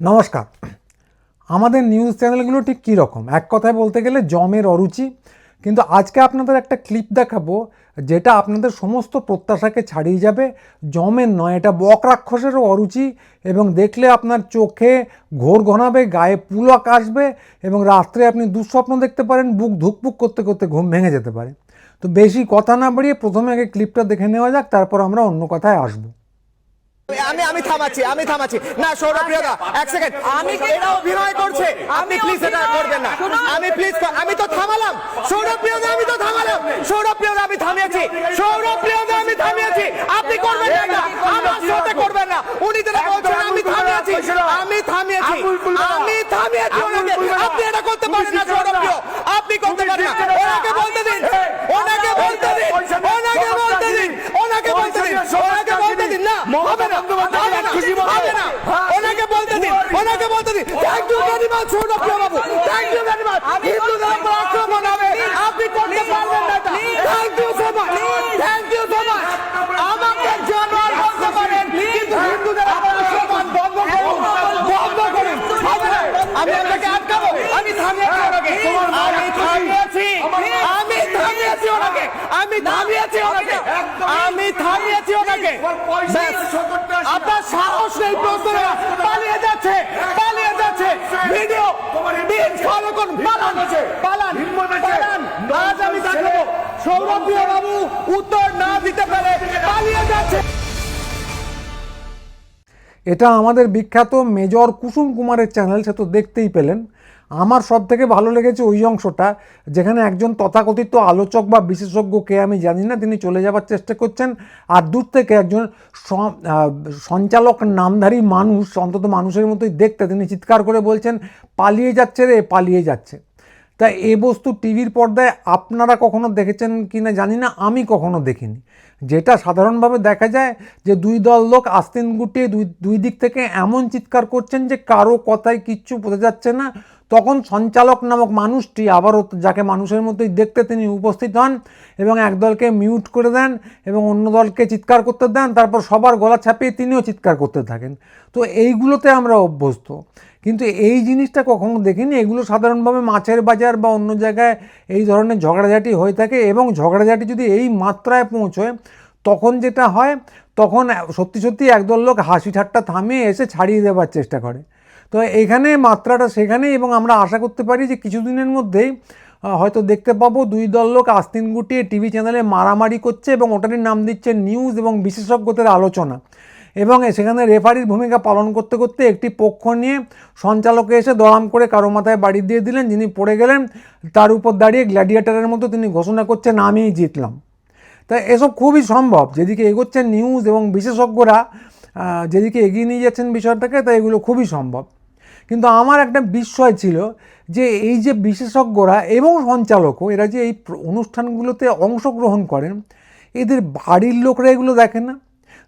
নমস্কার। আমাদের নিউজ চ্যানেলগুলো ঠিক কী রকম? এক কথায় বলতে গেলে জমের অরুচি। কিন্তু আজকে আপনাদের একটা ক্লিপ দেখাবো, যেটা আপনাদের সমস্ত প্রত্যাশাকে ছাড়িয়ে যাবে। জমের নয়, এটা বক রাক্ষসেরও অরুচি এবং দেখলে আপনার চোখে ঘোর ঘনাবে, গায়ে পুলক আসবে এবং রাত্রে আপনি দুঃস্বপ্ন দেখতে পারেন, বুক ধুকপুক করতে করতে ঘুম ভেঙে যেতে পারে। তো বেশি কথা না বাড়িয়ে প্রথমে আগে ক্লিপটা দেখে নেওয়া যাক, তারপর আমরা অন্য কথায় আসব। আমি আমি থামাচ্ছি আমি থামাচ্ছি। না সৌরপ্রিয়দা এক সেকেন্ড আমি এটা অভিনয় করছে। আপনি প্লিজ এটা করবেন না। আমি প্লিজ আমি তো থামালাম। সৌরপ্রিয়দা আমি তো থামালাম। সৌরপ্রিয়দা আমি থামিয়েছি। সৌরপ্রিয়দা আমি থামিয়েছি। আপনি করবেন না আমার সাথে করবেন না। উনি যেটা বলছেন আমি থামিয়েছি। আমি থামিয়েছি। আমি থামিয়েছি আপনি এটা করতে পারেন না সৌরপ্রিয় আপনি করতে পারেন না ওনাকে বলতে দিন ওনাকে বলতে দিন ওনাকে বলতে দিন ওনাকে বলতে দিন ওনাকে বলতে দিন না হবে না হবে না হবে না ওনাকে বলতে দিন ওনাকে বলতে দিন thank you very much Saurapriya babu thank you very much হিন্দুদের উপর আক্রমণ হবে আপনি করতে পারবেন না এটা thank you so much thank you so much আমাকে জানোয়ার বলতে পারেন কিন্তু হিন্দুদের উপর আক্রমণ বন্ধ করুন বন্ধ করুন হবে না আমি আপনাকে আটকাবো আমি থামিয়েছি ওনাকে আমি থামিয়েছি আমি থামিয়েছি ওনাকে। আমি থামিয়েছি ওনাকে। আমি থামিয়েছি ওনাকে। আপনার সাহস নেই প্রশ্ন পালিয়ে যাচ্ছে পালিয়ে যাচ্ছে। ভিডিও দিন ফলো করুন পালান পালান পালান। আজ আমি থাকব। বাবু উত্তর না দিতে পারে পালিয়ে যাচ্ছে। এটা আমাদের বিখ্যাত মেজর কুসুম কুমারের চ্যানেল সে তো দেখতেই পেলেন। আমার সব থেকে ভালো লেগেছে ওই অংশটা, যেখানে একজন তথাকথিত আলোচক বা বিশেষজ্ঞ কে আমি জানি না, তিনি চলে যাবার চেষ্টা করছেন। আর দূর থেকে একজন সঞ্চালক নামধারী মানুষ, অন্তত মানুষের মতোই দেখতে তিনি চিৎকার করে বলছেন, পালিয়ে যাচ্ছে রে, পালিয়ে যাচ্ছে। তা এ বস্তু টিভির পর্দায় আপনারা কখনো দেখেছেন কি না জানি না, আমি কখনো দেখিনি। যেটা সাধারণভাবে দেখা যায় যে দুই দল লোক আস্তিন গুটিয়ে দুই দুই দিক থেকে এমন চিৎকার করছেন যে কারও কথায় কিচ্ছু বোঝা যাচ্ছে না তখন সঞ্চালক নামক মানুষটি আবারও যাকে মানুষের মতোই দেখতে তিনি উপস্থিত হন এবং এক দলকে মিউট করে দেন এবং অন্য দলকে চিৎকার করতে দেন, তারপর সবার গলা ছাপিয়ে তিনিও চিৎকার করতে থাকেন। তো এইগুলোতে আমরা অভ্যস্ত। কিন্তু এই জিনিসটা কখনো দেখিনি। এগুলো সাধারণভাবে মাছের বাজার বা অন্য জায়গায় এই ধরনের ঝগড়াঝাটি হয়ে থাকে এবং ঝগড়াঝাটি যদি এই মাত্রায় পৌঁছয়, তখন যেটা হয়, তখন সত্যি সত্যি একদল লোক হাসি ঠাট্টা থামিয়ে এসে ছাড়িয়ে দেওয়ার চেষ্টা করে। তো এখানে মাত্রাটা সেখানেই এবং আমরা আশা করতে পারি যে কিছুদিনের মধ্যেই হয়তো দেখতে পাবো দুই দল লোক আস্তিন গুটিয়ে টিভি চ্যানেলে মারামারি করছে এবং ওটারই নাম দিচ্ছে নিউজ এবং বিশেষজ্ঞদের আলোচনা। এবং সেখানে রেফারির ভূমিকা পালন করতে করতে একটি পক্ষ নিয়ে সঞ্চালকে এসে দড়াম করে কারও মাথায় বাড়ি দিয়ে দিলেন, যিনি পড়ে গেলেন, তার উপর দাঁড়িয়ে গ্ল্যাডিয়েটারের মতো তিনি ঘোষণা করছেন, আমিই জিতলাম। তাই এসব খুবই সম্ভব। যেদিকে এগোচ্ছেন নিউজ এবং বিশেষজ্ঞরা যেদিকে এগিয়ে নিয়ে যাচ্ছেন বিষয়টাকে তাই এগুলো খুবই সম্ভব। কিন্তু আমার একটা বিস্ময় ছিল যে এই যে বিশেষজ্ঞরা এবং সঞ্চালকও, এরা যে এই অনুষ্ঠানগুলোতে অংশগ্রহণ করেন, এদের বাড়ির লোকরা এগুলো দেখে না।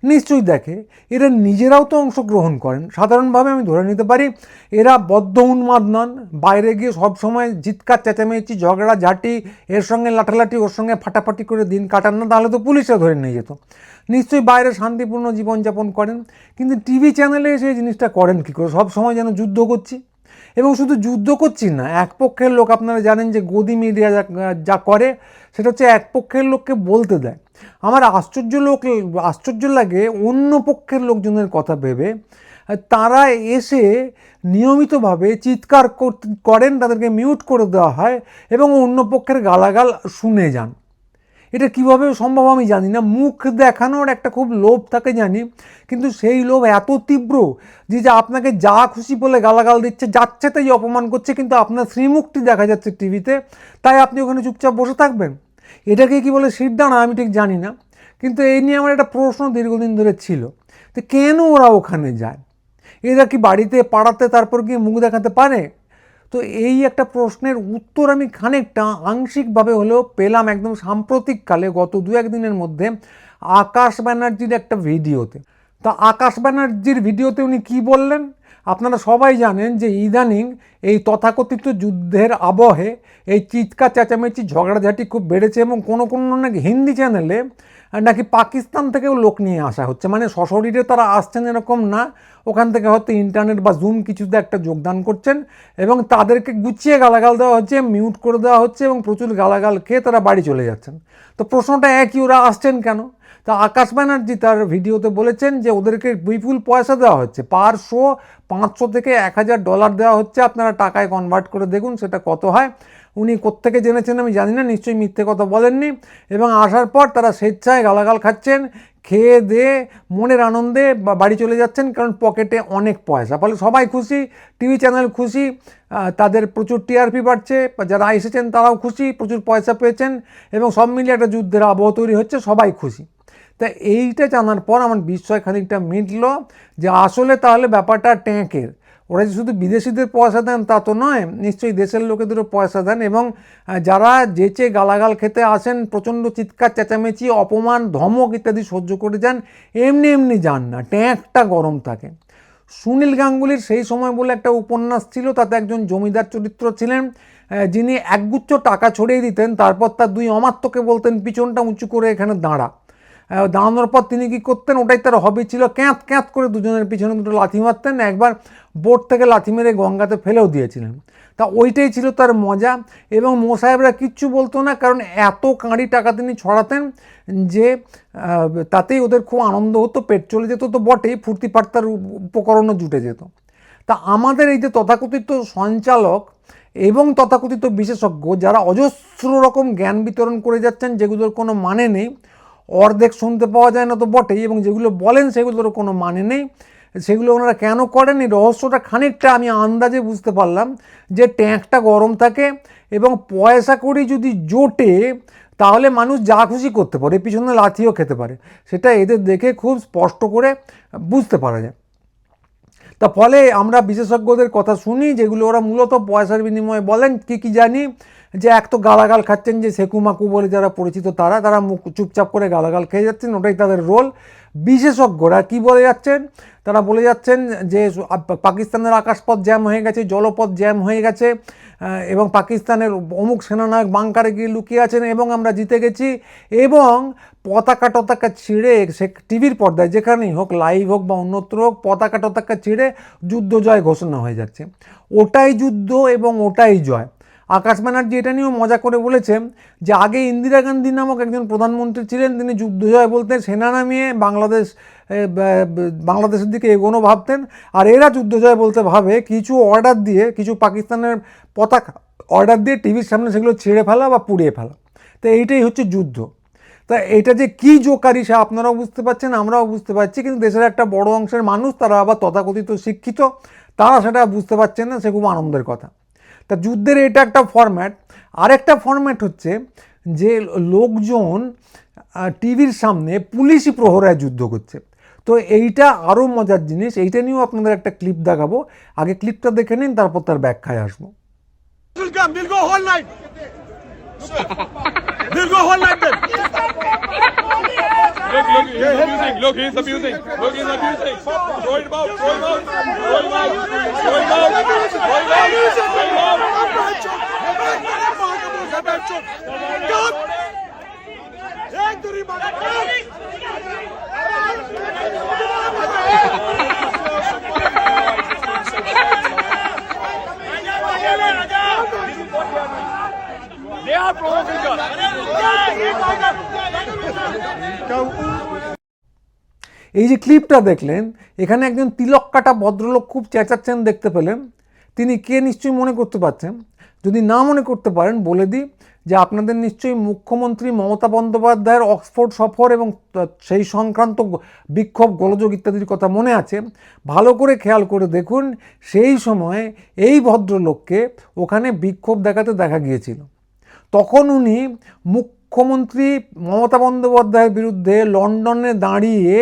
নিশ্চয়ই দেখে। এরা নিজেরাও তো অংশগ্রহণ করেন। সাধারণভাবে আমি ধরে নিতে পারি, এরা বদ্ধ উন্মাদ নন। বাইরে গিয়ে সবসময় জিৎকার চেঁচামেচি, ঝগড়া, ঝাঁটি, এর সঙ্গে লাঠালাঠি, ওর সঙ্গে ফাটাফাটি করে দিন কাটান না, তাহলে তো পুলিশে ধরে নিয়ে যেত। নিশ্চয়ই বাইরে শান্তিপূর্ণ জীবনযাপন করেন, কিন্তু টিভি চ্যানেলে এসে এই জিনিসটা করেন কী করে? সব সময় যেন যুদ্ধ করছি। এবং শুধু যুদ্ধ করছি না, এক পক্ষের লোক আপনারা জানেন যে গদি মিডিয়া যা যা করে, সেটা হচ্ছে এক পক্ষের লোককে বলতে দেয়। আমার আশ্চর্য লোক, আশ্চর্য লাগে অন্য পক্ষের লোকজনের কথা ভেবে। তারা এসে নিয়মিতভাবে চিৎকার করেন, তাদেরকে মিউট করে দেওয়া হয় এবং অন্য পক্ষের গালাগাল শুনে যান। এটা কীভাবে সম্ভব আমি জানি না। মুখ দেখানোর একটা খুব লোভ থাকে জানি, কিন্তু সেই লোভ এত তীব্র যে যে আপনাকে যা খুশি বলে গালাগাল দিচ্ছে যাচ্ছে তাই অপমান করছে, কিন্তু আপনার শ্রীমুখটি দেখা যাচ্ছে টিভিতে, তাই আপনি ওখানে চুপচাপ বসে থাকবেন। এটাকে কি বলে সিদ্ধানা আমি ঠিক জানি না। কিন্তু এই নিয়ে আমার একটা প্রশ্ন দীর্ঘদিন ধরে ছিল। তো কেন ওরা ওখানে যায়? এরা কি বাড়িতে, পাড়াতে, তারপর গিয়ে মুখ দেখাতে পারে? তো এই একটা প্রশ্নের উত্তর আমি খানিকটা আংশিকভাবে হলেও পেলাম একদম সাম্প্রতিককালে গত দু একদিনের মধ্যে আকাশ ব্যানার্জির একটা ভিডিওতে। তা আকাশ ব্যানার্জির ভিডিওতে উনি কি বললেন? আপনারা সবাই জানেন যে ইদানিং এই তথাকথিত যুদ্ধের আবহে এই চিৎকা চেঁচামেচি, ঝগড়াঝাটি খুব বেড়েছে এবং কোনো কোনো অনেক হিন্দি চ্যানেলে নাকি পাকিস্তান থেকেও লোক নিয়ে আসা হচ্ছে? মানে সশরীরে তারা আসছেন এরকম না। ওখান থেকে হয়তো ইন্টারনেট বা জুম কিছুতে একটা যোগদান করছেন এবং তাদেরকে গুছিয়ে গালাগাল দেওয়া হচ্ছে মিউট করে দেওয়া হচ্ছে এবং প্রচুর গালাগাল খেয়ে তারা বাড়ি চলে যাচ্ছেন। তো প্রশ্নটা একই, ওরা আসছেন কেন? তা আকাশ ব্যানার্জি তার ভিডিওতে বলেছেন যে ওদেরকে বিপুল পয়সা দেওয়া হচ্ছে। পার শো পাঁচশো থেকে এক হাজার ডলার দেওয়া হচ্ছে। আপনারা টাকায় কনভার্ট করে দেখুন সেটা কত হয়। উনি কোত্থেকে জেনেছেন আমি জানি না, নিশ্চয়ই মিথ্যে কথা বলেননি। এবং আসার পর তারা স্বেচ্ছায় গালাগাল খাচ্ছেন, খেয়ে দিয়ে মনের আনন্দে বাড়ি চলে যাচ্ছেন, কারণ পকেটে অনেক পয়সা। ফলে সবাই খুশি, টিভি চ্যানেল খুশি তাদের প্রচুর টিআরপি বাড়ছে যারা এসেছেন তারাও খুশি, প্রচুর পয়সা পেয়েছেন, এবং সব মিলিয়ে একটা যুদ্ধের আবহ তৈরি হচ্ছে, সবাই খুশি। তা এইটা জানার পর আমার বিস্ময় খানিকটা মিটল, যে আসলে তাহলে ব্যাপারটা ট্যাঙ্কের ওরা যে শুধু বিদেশিদের পয়সা দেন তা তো নয়, নিশ্চয়ই দেশের লোকেদেরও পয়সা দেন এবং যারা যেচে গালাগাল খেতে আসেন, প্রচণ্ড চিৎকার, চেঁচামেচি, অপমান, ধমক ইত্যাদি সহ্য করে যান, এমনি এমনি যান না ট্যাঁকটা গরম থাকে। সুনীল গাঙ্গুলির সেই সময় বলে একটা উপন্যাস ছিল, তাতে একজন জমিদার চরিত্র ছিলেন যিনি একগুচ্ছ টাকা ছড়িয়ে দিতেন, তারপর তার দুই অমাত্যকে বলতেন, পিছনটা উঁচু করে এখানে দাঁড়া। দাঁড়ানোর পর তিনি কি করতেন? ওটাই তার হবি ছিল। ক্যাঁত ক্যাঁত করে দুজনের পিছনে দুটো লাথি মারতেন। একবার বোট থেকে লাথি মেরে গঙ্গাতে ফেলেও দিয়েছিলেন। তা ওইটাই ছিল তার মজা। এবং মোসাহেবরা কিচ্ছু বলতো না, কারণ এত কাঁড়ি টাকা তিনি ছড়াতেন যে তাতেই ওদের খুব আনন্দ হতো, পেট চলে যেত তো বটেই, ফুর্তি ফার্তার উপকরণও জুটে যেত। তা আমাদের এই যে তথাকথিত সঞ্চালক এবং তথাকথিত বিশেষজ্ঞ, যারা অজস্র রকম জ্ঞান বিতরণ করে যাচ্ছেন, যেগুলোর কোনো মানে নেই অর্ধেক শুনতে পাওয়া যায় না তো বটেই, এবং যেগুলো বলেন সেগুলোরও কোনো মানে নেই। সেগুলো ওনারা কেন করেন এই রহস্যটা খানিকটা আমি আন্দাজে বুঝতে পারলাম যে ট্যাঙ্কটা গরম থাকে এবং পয়সা করি যদি জোটে, তাহলে মানুষ যা খুশি করতে পারে পিছনে লাথিও খেতে পারে। সেটা এদের দেখে খুব স্পষ্ট করে বুঝতে পারা যায়। তা ফলে আমরা বিশেষজ্ঞদের কথা শুনি, যেগুলো ওরা মূলত পয়সার বিনিময়ে বলেন, কি কি জানি যে এক তো গালাগাল খাচ্ছেন যে সেকুমাকু বলে যারা পরিচিত তারা তারা মুখ চুপচাপ করে গালাগাল খেয়ে যাচ্ছেন, ওটাই তাদের রোল বিশেষজ্ঞরা কি বলে যাচ্ছেন? তারা বলে যাচ্ছেন যে পাকিস্তানের আকাশপথ জ্যাম হয়ে গেছে, জলপথ জ্যাম হয়ে গেছে এবং পাকিস্তানের অমুক সেনানায়ক বাংকারে গিয়ে লুকিয়ে আছেন, এবং আমরা জিতে গেছি, এবং পতাকা টতাকা ছিঁড়ে সে টিভির পর্দায় যেখানেই হোক লাইভ হোক বা অন্যত্র হোক, পতাকা টতাকা ছিঁড়ে যুদ্ধ জয় ঘোষণা হয়ে যাচ্ছে। ওটাই যুদ্ধ এবং ওটাই জয়। আকাশ ব্যানার্জি এটা নিয়েও মজা করে বলেছেন যে আগে ইন্দিরা গান্ধী নামক একজন প্রধানমন্ত্রী ছিলেন, তিনি যুদ্ধ জয় বলতেন, সেনা নামিয়ে বাংলাদেশ বাংলাদেশের দিকে এগোনো ভাবতেন। আর এরা যুদ্ধ জয় বলতে ভাবে কিছু অর্ডার দিয়ে, কিছু পাকিস্তানের পতাকা অর্ডার দিয়ে টিভির সামনে সেগুলো ছেড়ে ফেলা বা পুড়িয়ে ফেলা। তো এইটাই হচ্ছে যুদ্ধ। তা এটা যে কী জোকারি সে আপনারাও বুঝতে পারছেন, আমরাও বুঝতে পারছি, কিন্তু দেশের একটা বড় অংশের মানুষ তারা আবার তথাকথিত শিক্ষিত, তারা সেটা বুঝতে পারছেন না, সে খুব আনন্দের কথা। তা যুদ্ধের এটা একটা ফরম্যাট আরেকটা ফরম্যাট হচ্ছে যে লোকজন টিভির সামনে পুলিশি প্রহরায় যুদ্ধ করছে। তো এইটা আরও মজার জিনিস এইটা নিয়েও আপনাদের একটা ক্লিপ দেখাবো। আগে ক্লিপটা দেখে নিন তারপর তার ব্যাখ্যায় আসব. Look, এই যে ক্লিপটা দেখলেন এখানে একজন তিলক কাটা ভদ্রলোক খুব চেঁচাচ্ছেন দেখতে পেলেন। তিনি কে নিশ্চয়ই মনে করতে পারছেন? যদি না মনে করতে পারেন, বলে দিই যে আপনাদের নিশ্চয়ই মুখ্যমন্ত্রী মমতা বন্দ্যোপাধ্যায়ের অক্সফোর্ড সফর এবং সেই সংক্রান্ত বিক্ষোভ, গোলযোগ ইত্যাদির কথা মনে আছে। ভালো করে খেয়াল করে দেখুন, সেই সময় এই ভদ্রলোককে ওখানে বিক্ষোভ দেখাতে দেখা গিয়েছিল। তখন উনি মুখ্যমন্ত্রী মমতা বন্দ্যোপাধ্যায়ের বিরুদ্ধে লন্ডনে দাঁড়িয়ে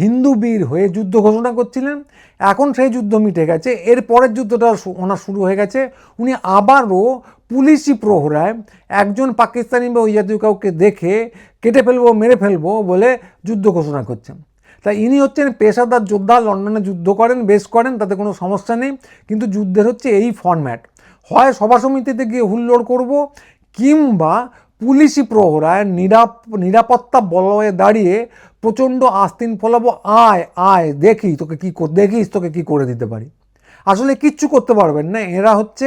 হিন্দু বীর হয়ে যুদ্ধ ঘোষণা করছিলেন। এখন সেই যুদ্ধ মিটে গেছে। এর পরের যুদ্ধটা ওনার শুরু হয়ে গেছে। উনি আবারও পুলিশি প্রহরায় একজন পাকিস্তানি বা ওই জাতীয় কাউকে দেখে কেটে ফেলব, মেরে ফেলব বলে যুদ্ধ ঘোষণা করছেন। তাই ইনি হচ্ছেন পেশাদার যোদ্ধা, লন্ডনে যুদ্ধ করেন, বেশ করেন, তাতে কোনো সমস্যা নেই। কিন্তু যুদ্ধের হচ্ছে এই ফরম্যাট হয় সভা সমিতিতে গিয়ে হুল্লোড় করব কিংবা পুলিশি প্রহরায় নিরাপ, নিরাপত্তা বলয়ে দাঁড়িয়ে প্রচণ্ড আস্তিন ফলাবো, আয় আয়, দেখি তোকে কী দেখিস তোকে কী করে দিতে পারি। আসলে কিচ্ছু করতে পারবেন না, এরা হচ্ছে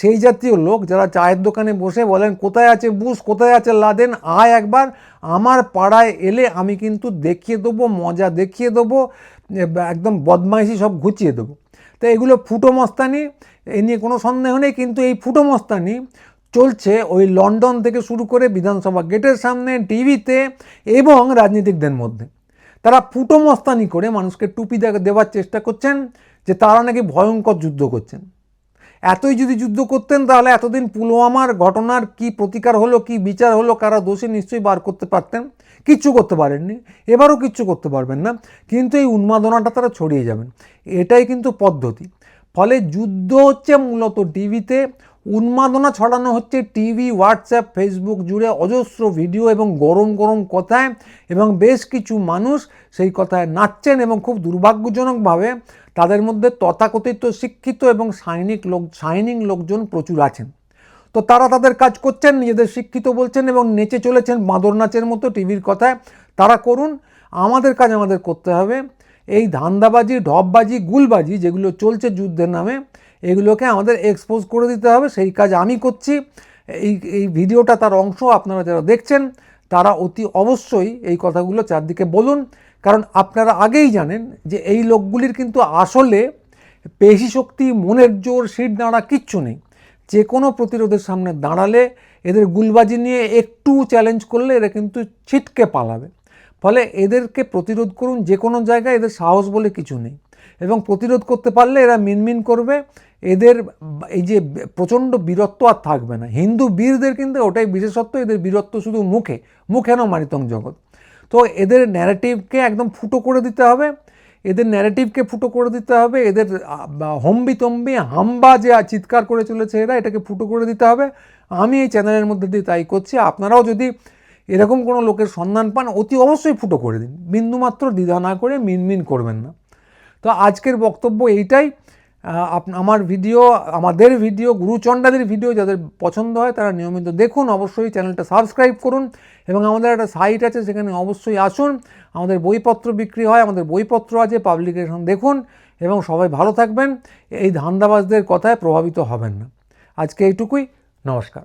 সেই জাতীয় লোক যারা চায়ের দোকানে বসে বলেন, কোথায় আছে বুস, কোথায় আছে লাদেন, আয় একবার, আমার পাড়ায় এলে আমি কিন্তু দেখিয়ে দেবো, মজা দেখিয়ে দেবো একদম বদমাইশি সব ঘুচিয়ে দেবো। তো এগুলো ফুটো মস্তানি, এ নিয়ে কোনো সন্দেহ নেই, কিন্তু এই ফুটো মস্তানি চলছে ওই লন্ডন থেকে শুরু করে বিধানসভা গেটের সামনে, টিভিতে এবং রাজনীতিকদের মধ্যে। তারা ফুটো মস্তানি করে মানুষকে টুপি দেওয়ার চেষ্টা করছেন যে তারা নাকি ভয়ঙ্কর যুদ্ধ করছেন। এতই যদি যুদ্ধ করতেন তাহলে এতদিন পুলওয়ামার ঘটনার কি প্রতিকার হলো, কি বিচার হলো, কারা দোষী নিশ্চয়ই বার করতে পারতেন? কিচ্ছু করতে পারেননি। এবারও কিচ্ছু করতে পারবেন না। কিন্তু এই উন্মাদনাটা তারা ছড়িয়ে যাবেন। এটাই কিন্তু পদ্ধতি। ফলে যুদ্ধ হচ্ছে মূলত টিভিতে উন্মাদনা ছড়ানো হচ্ছে টিভি, হোয়াটসঅ্যাপ, ফেসবুক জুড়ে অজস্র ভিডিও এবং গরম গরম কথায় এবং বেশ কিছু মানুষ সেই কথায় নাচছেন এবং খুব দুর্ভাগ্যজনকভাবে তাদের মধ্যে তথাকথিত শিক্ষিত এবং সাইনিক লোক সাইনিং লোকজন প্রচুর আছেন। তো তারা তাদের কাজ করছেন, নিজেদের শিক্ষিত বলছেন এবং নেচে চলেছেন বাঁদর নাচের মতো টিভির কথায়। তারা করুন, আমাদের কাজ আমাদের করতে হবে। এই ধান্দাবাজি, ঢপবাজি, গুলবাজি যেগুলো চলছে যুদ্ধের নামে এগুলোকে আমাদের এক্সপোজ করে দিতে হবে। সেই কাজ আমি করছি। এই এই ভিডিওটা তার অংশ আপনারা যারা দেখছেন, তারা অতি অবশ্যই এই কথাগুলো চারদিকে বলুন। কারণ আপনারা আগেই জানেন যে এই লোকগুলির কিন্তু আসলে পেশি শক্তি, মনের জোর সিট দাঁড়া কিচ্ছু নেই। যে কোনো প্রতিরোধের সামনে দাঁড়ালে এদের গুলবাজি নিয়ে একটু চ্যালেঞ্জ করলে এরা কিন্তু ছিটকে পালাবে। ফলে এদেরকে প্রতিরোধ করুন যে কোনো জায়গায়, এদের সাহস বলে কিছু নেই। এবং প্রতিরোধ করতে পারলে এরা মিনমিন করবে। এদের এই যে প্রচণ্ড বীরত্ব আর থাকবে না। হিন্দু বীরদের কিন্তু ওটাই বিশেষত্ব, এদের বীরত্ব শুধু মুখে মুখে মুখেন মানিতং জগৎ। তো এদের ন্যারেটিভকে একদম ফুটো করে দিতে হবে, এদের ন্যারেটিভকে ফুটো করে দিতে হবে, এদের হম্বি তম্বি হাম্বা যে চিৎকার করে চলেছে এরা, এটাকে ফুটো করে দিতে হবে। আমি এই চ্যানেলের মধ্যে দিয়ে তাই করছি। আপনারাও যদি এরকম কোনো লোকের সন্ধান পান, অতি অবশ্যই ফুটো করে দিন। বিন্দুমাত্র দ্বিধা না করে মিনমিন করবেন না। তো আজকের বক্তব্য এইটাই। আমার ভিডিও, আমাদের ভিডিও গুরুচণ্ডাদের ভিডিও যাদের পছন্দ হয় তারা নিয়মিত দেখুন। অবশ্যই চ্যানেলটা সাবস্ক্রাইব করুন এবং আমাদের একটা সাইট আছে, সেখানে অবশ্যই আসুন। আমাদের বইপত্র বিক্রি হয়, আমাদের বইপত্র আছে পাবলিকেশন দেখুন এবং সবাই ভালো থাকবেন। এই ধান্দাবাজদের কথায় প্রভাবিত হবেন না। আজকে এইটুকুই, নমস্কার।